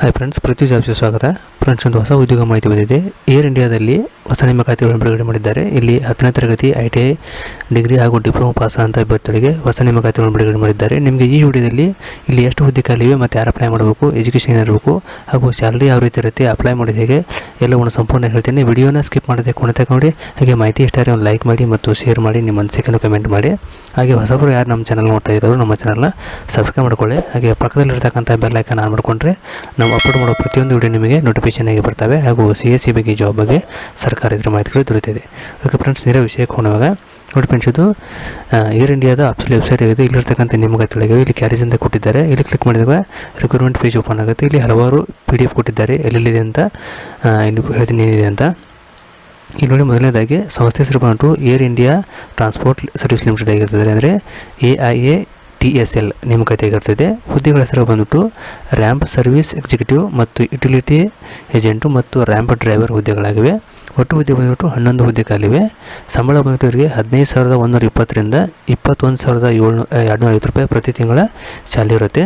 Hi friends ಪ್ರತಿ ಜಾಬ್ಸ್ಗೆ ಸ್ವಾಗತ. Friends ಒಂದು ಹೊಸ ಉದ್ಯೋಗ ಮಾಹಿತಿ ಬಂದಿದೆ. ಏರ್ ಇಂಡಿಯಾದಲ್ಲಿ ಹೊಸ ನೇಮಕಾತಿಗಳನ್ನು ಬಿಡುಗಡೆ ಮಾಡಿದ್ದಾರೆ. ಇಲ್ಲಿ ಹತ್ತನೇ ತರಗತಿ ಐ ಟಿ ಐ ಡಿಗ್ರಿ ಹಾಗೂ ಡಿಪ್ಲೊಮಾ ಪಾಸ್ ಅಂತ ಅಭ್ಯರ್ಥಿಗಳಿಗೆ ಹೊಸ ನೇಮಕಾತಿಗಳನ್ನು ಬಿಡುಗಡೆ ಮಾಡಿದ್ದಾರೆ. ನಿಮಗೆ ಈ ವಿಡಿಯೋದಲ್ಲಿ ಇಲ್ಲಿ ಎಷ್ಟು ಹುದ್ದೆ ಖಾಲಿವೆ ಮತ್ತು ಯಾರು ಅಪ್ಲೈ ಮಾಡಬೇಕು ಎಜುಕೇಷನ್ ಇರಬೇಕು, ಹಾಗೂ ಸ್ಯಾಲ್ರಿ ಯಾವ ರೀತಿ ಇರುತ್ತೆ ಅಪ್ಲೈ ಮಾಡಿದ ಹೇಗೆ, ಎಲ್ಲವನ್ನು ಸಂಪೂರ್ಣ ಹೇಳ್ತೀನಿ. ವಿಡಿಯೋನ ಸ್ಕಿಪ್ ಮಾಡದೆ ಕೊನೆ ನೋಡಿ. ಹಾಗೆ ಮಾಹಿತಿ ಇಷ್ಟ ಆದರೆ ಒಂದು ಲೈಕ್ ಮಾಡಿ ಮತ್ತು ಶೇರ್ ಮಾಡಿ, ನಿಮ್ಮ ಅನಿಸಿಕೆಯನ್ನು ಕಮೆಂಟ್ ಮಾಡಿ. ಹಾಗೆ ಹೊಸಬರು ಯಾರು ನಮ್ಮ ಚಾನಲ್ ನೋಡ್ತಾ ಇದ್ದಾರೋ ನಮ್ಮ ಚಾನಲ್ನ ಸಬ್ಸ್ಕ್ರೈಬ್ ಮಾಡ್ಕೊಳ್ಳಿ. ಹಾಗೆ ಪಕ್ಕದಲ್ಲಿರ್ತಕ್ಕಂಥ ಬೆಲ್ಲೈಕನ್ ಆನ್ ಮಾಡಿಕೊಂಡ್ರೆ ನಾವು ಅಪ್ಲೋಡ್ ಮಾಡೋ ಪ್ರತಿಯೊಂದು ವಿಡಿಯೋ ನಿಮಗೆ ನೋಟಿಫಿಕೇಶನ್ ಆಗಿ ಬರ್ತವೆ ಹಾಗೂ ಸಿ ಎಸ್ ಸಿ ಬಗ್ಗೆ ಜಾಬ್ ಬಗ್ಗೆ ಸರ್ಕಾರ ಇದ್ರ ಮಾಹಿತಿಗಳು ದೊರೆತಿದೆ ಓಕೆ ಫ್ರೆಂಡ್ಸ್ ನೇರ ವಿಷಯಕ್ಕೆ ಹೋಗುವಾಗ ನೋಡಿ ಫ್ರೆಂಡ್ಸ್ ಇದು ಏರ್ ಇಂಡಿಯಾದ ಅಫ್ಸಲ್ ವೆಬ್ಸೈಟ್ ಆಗಿದೆ. ಇಲ್ಲಿರ್ತಕ್ಕಂಥ ನಿಮಗೆ ತಿಳಿಗೆ ಇಲ್ಲಿ ಕ್ಯಾರೇಜ್ ಅಂತ ಕೊಟ್ಟಿದ್ದಾರೆ. ಇಲ್ಲಿ ಕ್ಲಿಕ್ ಮಾಡಿದಾಗ ರಿಕ್ರೂಟ್ಮೆಂಟ್ ಪೇಜ್ ಓಪನ್ ಆಗುತ್ತೆ. ಇಲ್ಲಿ ಹಲವಾರು ಪಿ ಡಿ ಎಫ್ ಕೊಟ್ಟಿದ್ದಾರೆ. ಎಲ್ಲೆಲ್ಲಿದೆ ಅಂತ ಇಲ್ಲಿ ಹೇಳ್ತೀನಿ ಏನಿದೆ ಅಂತ. ಇಲ್ಲಿ ನೋಡಿ ಮೊದಲನೇದಾಗಿ, ಸಂಸ್ಥೆ Air India transport service limited ಆಗಿರ್ತದೆ. ಅಂದರೆ A I A T S L ನೇಮಕಾತಿ ಆಗಿರ್ತದೆ ಹುದ್ದೆಗಳ ಹೆಸರು ಬಂದ್ಬಿಟ್ಟು ರ್ಯಾಂಪ್ ಸರ್ವಿಸ್ ಎಕ್ಸಿಕ್ಯೂಟಿವ್ ಮತ್ತು ಯುಟಿಲಿಟಿ ಏಜೆಂಟು ಮತ್ತು ರ್ಯಾಂಪ್ ಡ್ರೈವರ್ ಹುದ್ದೆಗಳಾಗಿವೆ. ಒಟ್ಟು ಹುದ್ದೆ ಬಂದ್ಬಿಟ್ಟು ಹನ್ನೊಂದು ಹುದ್ದೆ ಸಂಬಳ ಬಂದ್ಬಿಟ್ಟು ಇವರಿಗೆ ಹದಿನೈದು ಸಾವಿರದ ಒಂದೂರ ಇಪ್ಪತ್ತರಿಂದ ಇಪ್ಪತ್ತೊಂದು ಸಾವಿರದ ಏಳ್ನೂ ಎರಡುನೂರ ಐವತ್ತು ರೂಪಾಯಿ ಪ್ರತಿ ತಿಂಗಳ ಶಾಲೆ ಇರುತ್ತೆ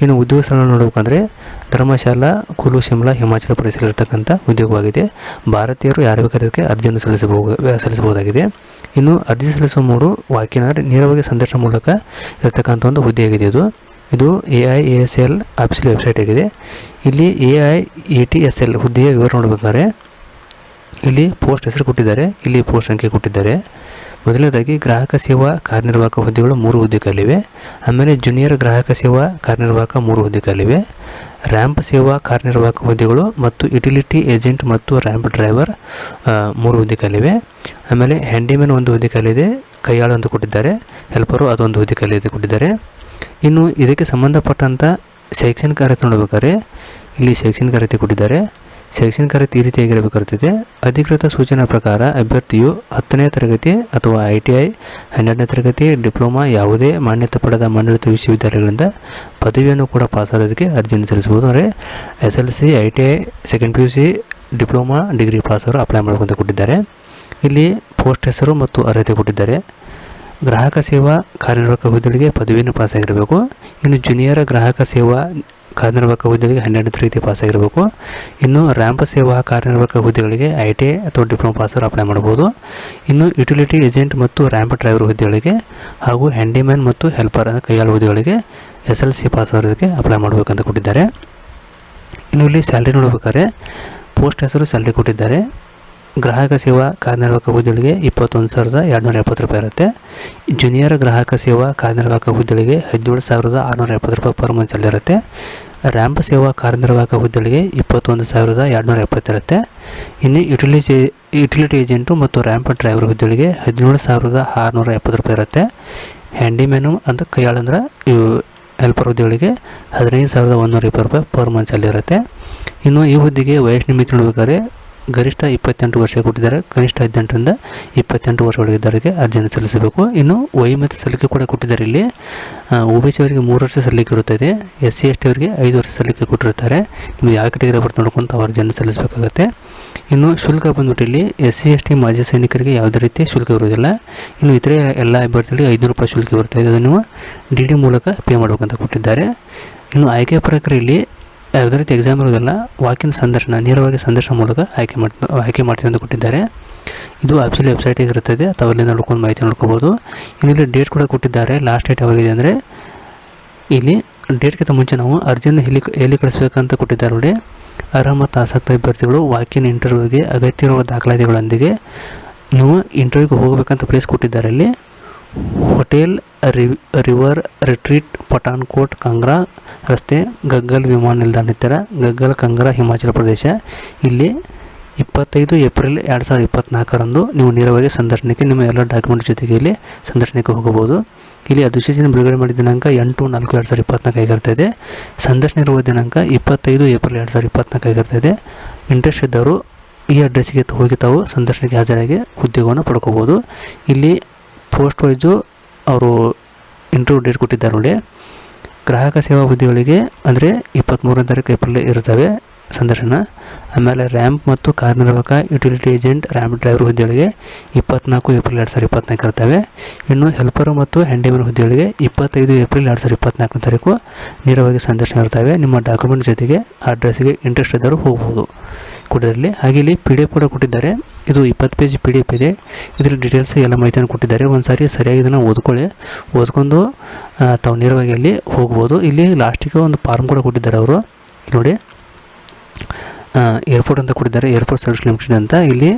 ಇನ್ನು ಉದ್ಯೋಗ ಸ್ಥಳ ನೋಡಬೇಕಂದ್ರೆ ಧರ್ಮಶಾಲಾ ಕುಲು ಶಿಮ್ಲಾ, ಹಿಮಾಚಲ ಪ್ರದೇಶದಲ್ಲಿರ್ತಕ್ಕಂಥ ಉದ್ಯೋಗವಾಗಿದೆ. ಭಾರತೀಯರು ಯಾರು ಬೇಕಾದಕ್ಕೆ ಅರ್ಜಿಯನ್ನು ಸಲ್ಲಿಸಬಹುದು, ಸಲ್ಲಿಸಬಹುದಾಗಿದೆ. ಇನ್ನು ಅರ್ಜಿ ಸಲ್ಲಿಸುವ ಮೂರು ವಾಕ್ಯನ ನೇರವಾಗಿ ಸಂದರ್ಶನ ಮೂಲಕ ಇರತಕ್ಕಂಥ ಒಂದು ಹುದ್ದೆಯಾಗಿದೆ ಇದು. ಇದು A I A S L official website ಆಗಿದೆ. ಇಲ್ಲಿ A I A T S L ಹುದ್ದೆಯ ವಿವರ ನೋಡಬೇಕಾದ್ರೆ ಇಲ್ಲಿ ಪೋಸ್ಟ್ ಹೆಸರು ಕೊಟ್ಟಿದ್ದಾರೆ. ಇಲ್ಲಿ ಪೋಸ್ಟ್ ಸಂಖ್ಯೆ ಕೊಟ್ಟಿದ್ದಾರೆ. ಮೊದಲನೇದಾಗಿ ಗ್ರಾಹಕ ಸೇವಾ ಕಾರ್ಯನಿರ್ವಾಹಕ ಹುದ್ದೆಗಳು ಮೂರು ಹುದ್ದೆಗಳಿವೆ. ಆಮೇಲೆ ಜೂನಿಯರ್ ಗ್ರಾಹಕ ಸೇವಾ ಕಾರ್ಯನಿರ್ವಾಹಕ ಮೂರು ಹುದ್ದೆಗಳಿವೆ. ರ್ಯಾಂಪ್ ಸೇವಾ ಕಾರ್ಯನಿರ್ವಾಹಕ ಹುದ್ದೆಗಳು ಮತ್ತು ಯುಟಿಲಿಟಿ ಏಜೆಂಟ್ ಮತ್ತು ರ್ಯಾಂಪ್ ಡ್ರೈವರ್ ಮೂರು ಹುದ್ದೆಗಳಿವೆ. ಆಮೇಲೆ ಹ್ಯಾಂಡಿಮ್ಯಾನ್ ಒಂದು ಹುದ್ದೆ ಖಾಲಿದೆ ಕೈಯಾಳು ಅಂತ ಕೊಟ್ಟಿದ್ದಾರೆ ಹೆಲ್ಪರು ಅದೊಂದು ಹುದ್ದೆ ಖಾಲಿ ಕೊಟ್ಟಿದ್ದಾರೆ. ಇನ್ನು ಇದಕ್ಕೆ ಸಂಬಂಧಪಟ್ಟಂಥ ಶೈಕ್ಷಣಿಕ ಅರ್ಹತೆ ನೋಡ್ಬೇಕಾದ್ರೆ, ಇಲ್ಲಿ ಶೈಕ್ಷಣಿಕ ಅರ್ಹತೆ ಕೊಟ್ಟಿದ್ದಾರೆ. ಶೈಕ್ಷಣಿಕ ಕರೆ ಈ ರೀತಿಯಾಗಿರಬೇಕಾಗುತ್ತದೆ ಅಧಿಕೃತ ಸೂಚನಾ ಪ್ರಕಾರ ಅಭ್ಯರ್ಥಿಯು ಹತ್ತನೇ ತರಗತಿ ಅಥವಾ ಐ ಟಿ ಐ, ಹನ್ನೆರಡನೇ ತರಗತಿ, ಡಿಪ್ಲೊಮಾ ಯಾವುದೇ ಮಾನ್ಯತೆ ಪಡೆದ ಮಂಡಳಿತ ವಿಶ್ವವಿದ್ಯಾಲಯಗಳಿಂದ ಪದವಿಯನ್ನು ಕೂಡ ಪಾಸಾಗೋದಕ್ಕೆ ಅರ್ಜಿಯನ್ನು ಸಲ್ಲಿಸಬಹುದು. ಅಂದರೆ S L C, I T I second P U C diploma, degree ಪಾಸವರು apply ಮಾಡ್ಕೊಂತ ಕೊಟ್ಟಿದ್ದಾರೆ. ಇಲ್ಲಿ ಪೋಸ್ಟ್ ಹೆಸರು ಮತ್ತು ಅರ್ಹತೆ ಕೊಟ್ಟಿದ್ದಾರೆ. ಗ್ರಾಹಕ ಸೇವಾ ಕಾರ್ಯನಿರ್ವಾಹಕ ಹುದ್ದೆಗಳಿಗೆ ಪದವಿಯನ್ನು ಪಾಸಾಗಿರಬೇಕು. ಇನ್ನು ಜೂನಿಯರ್ ಗ್ರಾಹಕ ಸೇವಾ ಕಾರ್ಯನಿರ್ವಾಹಕ ಹುದ್ದೆಗಳಿಗೆ ಹನ್ನೆರಡನೇ ತರಗತಿ ಪಾಸಾಗಿರಬೇಕು. ಇನ್ನು ರ್ಯಾಂಪ್ ಸೇವಾ ಕಾರ್ಯನಿರ್ವಾಹಕ ಹುದ್ದೆಗಳಿಗೆ ಐ ಟಿ ಅಥವಾ ಡಿಪ್ಲೊಮಾ ಪಾಸರು ಅಪ್ಲೈ ಮಾಡ್ಬೋದು. ಇನ್ನು ಯುಟಿಲಿಟಿ ಏಜೆಂಟ್ ಮತ್ತು ರ್ಯಾಂಪ್ ಡ್ರೈವರ್ ಹುದ್ದೆಗಳಿಗೆ ಹಾಗೂ ಹ್ಯಾಂಡಿಮ್ಯಾನ್ ಮತ್ತು ಹೆಲ್ಪರ್ ಕೈಯಾಳು ಹುದ್ದೆಗಳಿಗೆ ಎಸ್ ಎಲ್ ಸಿ ಪಾಸ್ ಅವರಿಗೆ ಅಪ್ಲೈ ಮಾಡಬೇಕಂತ ಕೊಟ್ಟಿದ್ದಾರೆ. ಇನ್ನು ಇಲ್ಲಿ ಸ್ಯಾಲ್ರಿ ನೋಡಬೇಕಾದ್ರೆ ಪೋಸ್ಟ್ ಹೆಸರು ಸ್ಯಾಲ್ರಿ ಕೊಟ್ಟಿದ್ದಾರೆ. ಗ್ರಾಹಕ ಸೇವಾ ಕಾರ್ಯನಿರ್ವಾಹಕ ಹುದ್ದೆಗಳಿಗೆ ಇಪ್ಪತ್ತೊಂದು ಸಾವಿರದ ಎರಡುನೂರ ಎಪ್ಪತ್ತು ರೂಪಾಯಿ ಇರುತ್ತೆ. ಜೂನಿಯರ್ ಗ್ರಾಹಕ ಸೇವಾ ಕಾರ್ಯನಿರ್ವಾಹಕ ಹುದ್ದೆಗಳಿಗೆ ಹದಿನೇಳು ಸಾವಿರದ ಆರುನೂರ ಎಪ್ಪತ್ತು ರೂಪಾಯಿ ಪರ್ ಮಂತ್ ಇರುತ್ತೆ. ರ್ಯಾಂಪ್ ಸೇವಾ ಕಾರ್ಯನಿರ್ವಾಹಕ ಹುದ್ದೆಗಳಿಗೆ ಇಪ್ಪತ್ತೊಂದು ಸಾವಿರದ ಎರಡುನೂರ ಎಪ್ಪತ್ತಿರುತ್ತೆ ಇನ್ನು ಯುಟಿಲಿಟಿ ಯುಟಿಲಿಟಿ ಏಜೆಂಟು ಮತ್ತು ರ್ಯಾಂಪ್ ಡ್ರೈವರ್ ಹುದ್ದೆಗಳಿಗೆ ಹದಿನೇಳು ಸಾವಿರದ ಆರುನೂರ ಎಪ್ಪತ್ತು ರೂಪಾಯಿ ಇರುತ್ತೆ. ಹ್ಯಾಂಡಿಮ್ಯಾನು ಅಂತ ಕೈಯಾಳಂದ್ರೆ ಇವು ಹೆಲ್ಪರ್ ಹುದ್ದೆಗಳಿಗೆ ಹದಿನೈದು ಸಾವಿರದ ಒಂದೂರ ಇಪ್ಪತ್ತು ರೂಪಾಯಿ ಪರ್ ಮಂತ್ ಇರುತ್ತೆ. ಇನ್ನು ಈ ಹುದ್ದೆಗೆ ವಯಸ್ಸಿನ ಮಿತಿ ನೋಡಬೇಕಾದ್ರೆ ಗರಿಷ್ಠ ಇಪ್ಪತ್ತೆಂಟು ವರ್ಷ ಕೊಟ್ಟಿದ್ದಾರೆ. ಕನಿಷ್ಠ ಹದಿನೆಂಟರಿಂದ ಇಪ್ಪತ್ತೆಂಟು ವರ್ಷದೊಳಗಿದ್ದವರಿಗೆ ಅರ್ಜಿಯನ್ನು ಸಲ್ಲಿಸಬೇಕು. ಇನ್ನು ವೈಮತ ಸಲ್ಲಿಕೆ ಕೂಡ ಕೊಟ್ಟಿದ್ದಾರೆ ಇಲ್ಲಿ. ಒ ಬಿ ಸಿ ಅವರಿಗೆ ಮೂರು ವರ್ಷ ಸಲ್ಲಿಕೆ ಇರುತ್ತದೆ. ಎಸ್ ಸಿ ಎಸ್ ಟಿ ಅವರಿಗೆ ಐದು ವರ್ಷ ಸಲ್ಲಿಕೆ ಕೊಟ್ಟಿರ್ತಾರೆ ನಿಮ್ಗೆ ಯಾವ ಕೆಟಗರಿ ಬರ್ತು ನೋಡ್ಕೊಂಡು ಅವ್ರ ಅರ್ಜಿಯನ್ನು ಸಲ್ಲಿಸಬೇಕಾಗತ್ತೆ. ಇನ್ನು ಶುಲ್ಕ ಬಂದ್ಬಿಟ್ಟು ಇಲ್ಲಿ ಎಸ್ ಸಿ ಎಸ್ ಟಿ ಮಾಜಿ ಸೈನಿಕರಿಗೆ ಯಾವುದೇ ರೀತಿ ಶುಲ್ಕ ಇರುವುದಿಲ್ಲ. ಇನ್ನು ಇತರೆ ಎಲ್ಲ ಅಭ್ಯರ್ಥಿಗಳಿಗೆ ಐದುನೂರು ರೂಪಾಯಿ ಶುಲ್ಕ ಬರ್ತದೆ ಅದನ್ನು ಡಿ ಡಿ ಮೂಲಕ ಪೇ ಮಾಡಬೇಕಂತ ಕೊಟ್ಟಿದ್ದಾರೆ. ಇನ್ನು ಆಯ್ಕೆ ಪ್ರಕ್ರಿಯೆ ಇಲ್ಲಿ ಯಾವುದೇ ರೀತಿ ಎಕ್ಸಾಮ್ ಇರೋದಿಲ್ಲ ವಾಕಿನ್ ಸಂದರ್ಶನ, ನೇರವಾಗಿ ಸಂದರ್ಶನ ಮೂಲಕ ಆಯ್ಕೆ ಮಾಡ್ತಾ, ಆಯ್ಕೆ ಮಾಡ್ತೀವಿ ಅಂತ ಕೊಟ್ಟಿದ್ದಾರೆ. ಇದು ಆಫೀಸಿಯಲ್ ವೆಬ್ಸೈಟಿಗೆ ಇರುತ್ತದೆ ಅಥವಾ ಅಲ್ಲಿ ನೋಡ್ಕೊಂಡು ಮಾಹಿತಿ ನೋಡ್ಕೋಬೋದು. ಇಲ್ಲಿ ಡೇಟ್ ಕೂಡ ಕೊಟ್ಟಿದ್ದಾರೆ ಲಾಸ್ಟ್ ಡೇಟ್ ಯಾವಾಗಿದೆ ಅಂದರೆ, ಇಲ್ಲಿ ಡೇಟ್ಗಿಂತ ಮುಂಚೆ ನಾವು ಅರ್ಜಿಯನ್ನು ಎಲ್ಲಿ ಎಲ್ಲಿ ಕಳಿಸ್ಬೇಕಂತ ಕೊಟ್ಟಿದ್ದಾರೆ ನೋಡಿ. ಅರ್ಹ ಮತ್ತು ಆಸಕ್ತ ಅಭ್ಯರ್ಥಿಗಳು ವಾಕಿನ್ ಇಂಟರ್ವ್ಯೂಗೆ ಅಗತ್ಯವಿರುವ ದಾಖಲಾತಿಗಳೊಂದಿಗೆ, ನೀವು ಇಂಟರ್ವ್ಯೂಗೆ ಹೋಗಬೇಕಂತ ಪ್ಲೇಸ್ ಕೊಟ್ಟಿದ್ದಾರೆ ಇಲ್ಲಿ. Hotel river retreat Pathankot Kangra ರಸ್ತೆ, ಗಗ್ಗಲ್ ವಿಮಾನ ನಿಲ್ದಾಣ ಹತ್ತಿರ ಗಗ್ಗಲ್, ಕಂಗ್ರಾ, ಹಿಮಾಚಲ ಪ್ರದೇಶ. ಇಲ್ಲಿ ಇಪ್ಪತ್ತೈದು ಏಪ್ರಿಲ್ ಎರಡು ಸಾವಿರದ ಇಪ್ಪತ್ನಾಲ್ಕರಂದು ನೀವು ನೇರವಾಗಿ ಸಂದರ್ಶನಕ್ಕೆ ನಿಮ್ಮ ಎಲ್ಲ ಡಾಕ್ಯುಮೆಂಟ್ ಜೊತೆಗೆ ಇಲ್ಲಿ ಸಂದರ್ಶನಕ್ಕೆ ಹೋಗಬಹುದು. ಇಲ್ಲಿ ಅಧಿಸೂಚನೆ ಬಿಡುಗಡೆ ಮಾಡಿದ ದಿನಾಂಕ ಎಂಟು ನಾಲ್ಕು ಎರಡು ಸಾವಿರದ ಇಪ್ಪತ್ನಾಲ್ಕು ಆಗಿರ್ತದೆ ಸಂದರ್ಶನ ಇರುವ ದಿನಾಂಕ ಇಪ್ಪತ್ತೈದು ಏಪ್ರಿಲ್ ಎರಡು ಸಾವಿರದ ಇಪ್ಪತ್ನಾಲ್ಕು ಆಗಿರ್ತದೆ ಇಂಟ್ರೆಸ್ಟ್ ಇದ್ದವರು ಈ ಅಡ್ರೆಸ್ಸಿಗೆ ಹೋಗಿ ತಾವು ಸಂದರ್ಶನಕ್ಕೆ ಹಾಜರಾಗಿ ಉದ್ಯೋಗವನ್ನು ಪಡ್ಕೋಬೋದು ಇಲ್ಲಿ ಪೋಸ್ಟ್ ವೈಸು ಅವರು ಇಂಟರ್ವ್ಯೂ ಡೇಟ್ ಕೊಟ್ಟಿದ್ದಾರೆ ನೋಡಿ. ಗ್ರಾಹಕ ಸೇವಾ ಹುದ್ದೆಗಳಿಗೆ ಅಂದರೆ ಇಪ್ಪತ್ತ್ಮೂರನೇ ತಾರೀಕು ಏಪ್ರಿಲ್ ಇರ್ತವೆ ಸಂದರ್ಶನ. ಆಮೇಲೆ ರ್ಯಾಂಪ್ ಮತ್ತು ಕಾರ್ಯನಿರ್ವಾಹಕ ಯುಟಿಲಿಟಿ ಏಜೆಂಟ್, ರ್ಯಾಂಪ್ ಡ್ರೈವರ್ ಹುದ್ದೆಗಳಿಗೆ ಇಪ್ಪತ್ನಾಲ್ಕು ಏಪ್ರಿಲ್ ಎರಡು ಸಾವಿರದ ಇಪ್ಪತ್ನಾಲ್ಕು ಇರ್ತವೆ ಇನ್ನು ಹೆಲ್ಪರ್ ಮತ್ತು ಹ್ಯಾಂಡಿಮನ್ ಹುದ್ದೆಗಳಿಗೆ ಇಪ್ಪತ್ತೈದು ಏಪ್ರಿಲ್ ಎರಡು ಸಾವಿರದ ಇಪ್ಪತ್ನಾಲ್ಕನೇ ತಾರೀಕು ನೇರವಾಗಿ ಸಂದರ್ಶನ ಇರ್ತವೆ ನಿಮ್ಮ ಡಾಕ್ಯುಮೆಂಟ್ ಜೊತೆಗೆ ಅಡ್ರೆಸ್ಗೆ ಇಂಟ್ರೆಸ್ಟ್ ಇದ್ದರೂ ಹೋಗ್ಬೋದು. ಕೊಟ್ಟಿರಲಿ ಹಾಗೆ ಇಲ್ಲಿ ಪಿ ಡಿ ಎಫ್ ಕೂಡ ಕೊಟ್ಟಿದ್ದಾರೆ. ಇದು ಇಪ್ಪತ್ತು ಪೇಜ್ ಪಿ ಡಿ ಎಫ್ ಇದೆ. ಇದರ ಡೀಟೇಲ್ಸ್ ಎಲ್ಲ ಮಾಹಿತಿಯನ್ನು ಕೊಟ್ಟಿದ್ದಾರೆ. ಒಂದು ಸಾರಿ ಸರಿಯಾಗಿ ಇದನ್ನು ಓದ್ಕೊಳ್ಳಿ. ಓದ್ಕೊಂಡು ತಾವು ನೇರವಾಗಿ ಅಲ್ಲಿ ಹೋಗ್ಬೋದು. ಇಲ್ಲಿ ಲಾಸ್ಟಿಗೆ ಒಂದು ಫಾರ್ಮ್ ಕೂಡ ಕೊಟ್ಟಿದ್ದಾರೆ ಅವರು. ನೋಡಿ. ಏರ್ಪೋರ್ಟ್ ಅಂತ ಕೊಟ್ಟಿದ್ದಾರೆ. ಏರ್ಪೋರ್ಟ್ ಸರ್ವಿಸ್ ಲಿಮಿಟೆಡ್ ಅಂತ. ಇಲ್ಲಿ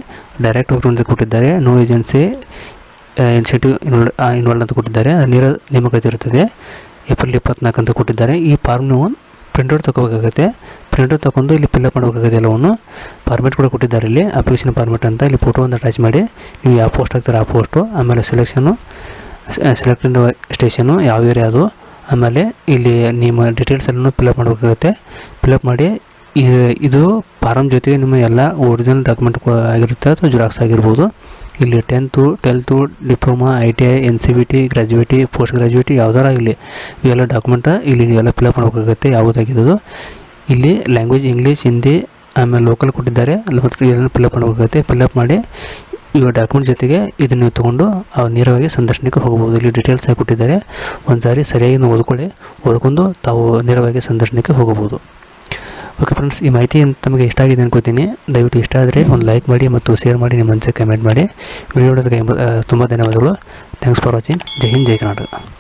ಡೈರೆಕ್ಟ್ ಹೋಗ್ರು ಅಂತ ಕೊಟ್ಟಿದ್ದಾರೆ. ನೋ ಏಜೆನ್ಸಿ ಇನ್ಸೆಂಟಿವ್ ಇನ್ವಾಲ್ ಅಂತ ಕೊಟ್ಟಿದ್ದಾರೆ. ನೇರ ನೇಮಕಾತಿ ಇರುತ್ತದೆ. ಏಪ್ರಿಲ್ ಇಪ್ಪತ್ನಾಲ್ಕು ಅಂತ ಕೊಟ್ಟಿದ್ದಾರೆ. ಈ ಫಾರ್ಮ್ ನೀವು ಪ್ರಿಂಟ್ಔಟ್ ತಗೋಬೇಕಾಗುತ್ತೆ. ಪ್ರಿಂಟ್ಔಟ್ ತಗೊಂಡು ಇಲ್ಲಿ ಫಿಲ್ಅಪ್ ಮಾಡಬೇಕಾಗಿದೆ ಎಲ್ಲವನ್ನು. ಫಾರ್ಮೆಟ್ ಕೂಡ ಕೊಟ್ಟಿದ್ದಾರೆ ಇಲ್ಲಿ. ಅಪ್ಲಿಕೇಶನ್ ಫಾರ್ಮೆಟ್ ಅಂತ ಇಲ್ಲಿ ಫೋಟೋ ಒಂದು ಅಟ್ಯಾಚ್ ಮಾಡಿ. ನೀವು ಯಾವ ಪೋಸ್ಟ್ ಹಾಕ್ತಾರೆ ಆ ಪೋಸ್ಟು ಆಮೇಲೆ ಸೆಲೆಕ್ಷನು ಸೆಲೆಕ್ಟೆಡ್ ಸ್ಟೇಷನು ಯಾವ ಏರಿಯಾ ಅದು. ಆಮೇಲೆ ಇಲ್ಲಿ ನಿಮ್ಮ ಡೀಟೇಲ್ಸ್ ಎಲ್ಲನೂ ಫಿಲ್ಅಪ್ ಮಾಡಬೇಕಾಗುತ್ತೆ. ಫಿಲ್ಅಪ್ ಮಾಡಿ ಇದು ಫಾರಮ್ ಜೊತೆಗೆ ನಿಮ್ಮ ಎಲ್ಲ ಒರಿಜಿನಲ್ ಡಾಕ್ಯುಮೆಂಟ್ ಆಗಿರುತ್ತೆ ಅಥವಾ ಜೆರಾಕ್ಸ್ ಆಗಿರ್ಬೋದು. ಇಲ್ಲಿ tenth twelfth diploma I T I N C B T ಗ್ರ್ಯಾಜುಯೇಟಿ post ಗ್ರ್ಯಾಜುಯೇಟಿ ಯಾವ್ದಾರ ಆಗಲಿ. ಇವೆಲ್ಲ ಡಾಕ್ಯುಮೆಂಟ ಇಲ್ಲಿ ನೀವೆಲ್ಲ ಫಿಲ್ಅಪ್ ಮಾಡಬೇಕಾಗುತ್ತೆ ಯಾವುದಾಗಿದ್ದು ಇಲ್ಲಿ ಲ್ಯಾಂಗ್ವೇಜ್ ಇಂಗ್ಲೀಷ್ ಹಿಂದಿ ಆಮೇಲೆ ಲೋಕಲ್ ಕೊಟ್ಟಿದ್ದಾರೆ. ಇದನ್ನು ಫಿಲ್ಅಪ್ ಮಾಡಬೇಕಾಗುತ್ತೆ ಫಿಲ್ಅಪ್ ಮಾಡಿ ಇವಾಗ ಡಾಕ್ಯುಮೆಂಟ್ ಜೊತೆಗೆ ಇದನ್ನು ತೊಗೊಂಡು ಅವ್ರು ನೇರವಾಗಿ ಸಂದರ್ಶನಕ್ಕೆ ಹೋಗ್ಬೋದು. ಇಲ್ಲಿ ಡೀಟೇಲ್ಸ್ ಆಗಿ ಕೊಟ್ಟಿದ್ದಾರೆ. ಒಂದು ಸಾರಿ ಸರಿಯಾಗಿ ಓದ್ಕೊಳ್ಳಿ. ಓದ್ಕೊಂಡು ತಾವು ನೇರವಾಗಿ ಸಂದರ್ಶನಕ್ಕೆ ಹೋಗಬಹುದು ಓಕೆ ಫ್ರೆಂಡ್ಸ್ ಈ ಮಾಹಿತಿ ತಮಗೆ ಇಷ್ಟ ಆಗಿದೆ ಅನ್ಕೋತೀನಿ. ದಯವಿಟ್ಟು ಇಷ್ಟ ಆದರೆ ಒಂದು ಲೈಕ್ ಮಾಡಿ ಮತ್ತು ಶೇರ್ ಮಾಡಿ, ನಿಮ್ಮ ಮನಸ್ಸಿಗೆ ಕಮೆಂಟ್ ಮಾಡಿ. ವಿಡಿಯೋ ನೋಡೋದಕ್ಕೆ ತುಂಬ ಧನ್ಯವಾದಗಳು. ಥ್ಯಾಂಕ್ಸ್ ಫಾರ್ ವಾಚಿಂಗ್ ಜೈ ಹಿಂದ್, ಜೈ ಕರ್ನಾಟಕ.